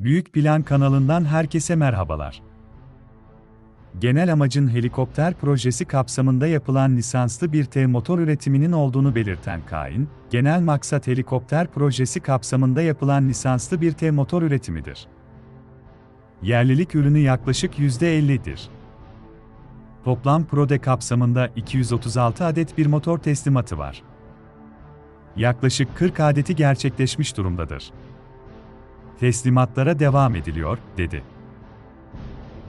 Büyük Plan kanalından herkese merhabalar. Genel amacın helikopter projesi kapsamında yapılan lisanslı bir T motor üretiminin olduğunu belirten Kain, genel maksat helikopter projesi kapsamında yapılan lisanslı bir T motor üretimidir. Yerlilik ürünü yaklaşık %50'dir. Toplam prode kapsamında 236 adet bir motor teslimatı var. Yaklaşık 40 adeti gerçekleşmiş durumdadır. Teslimatlara devam ediliyor, dedi.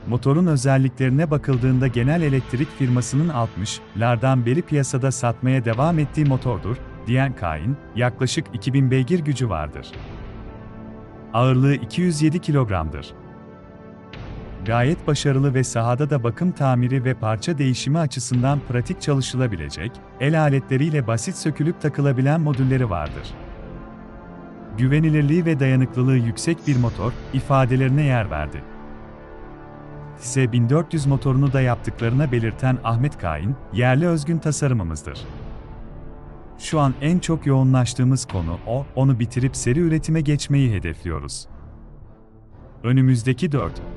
Motorun özelliklerine bakıldığında Genel Elektrik firmasının 60'lardan beri piyasada satmaya devam ettiği motordur, diyen Kain, yaklaşık 2000 beygir gücü vardır. Ağırlığı 207 kilogramdır. Gayet başarılı ve sahada da bakım tamiri ve parça değişimi açısından pratik çalışılabilecek, el aletleriyle basit sökülüp takılabilen modülleri vardır. Güvenilirliği ve dayanıklılığı yüksek bir motor, ifadelerine yer verdi. S1400 motorunu da yaptıklarına belirten Ahmet Kain, yerli özgün tasarımımızdır. Şu an en çok yoğunlaştığımız konu o, onu bitirip seri üretime geçmeyi hedefliyoruz. Önümüzdeki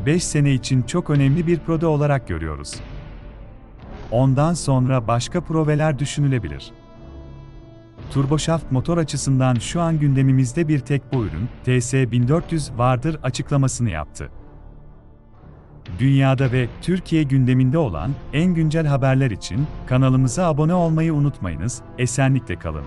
4-5 sene için çok önemli bir prode olarak görüyoruz. Ondan sonra başka proveler düşünülebilir. Turboşaft motor açısından şu an gündemimizde bir tek bu ürün, TS1400 vardır açıklamasını yaptı. Dünyada ve Türkiye gündeminde olan en güncel haberler için kanalımıza abone olmayı unutmayınız, esenlikle kalın.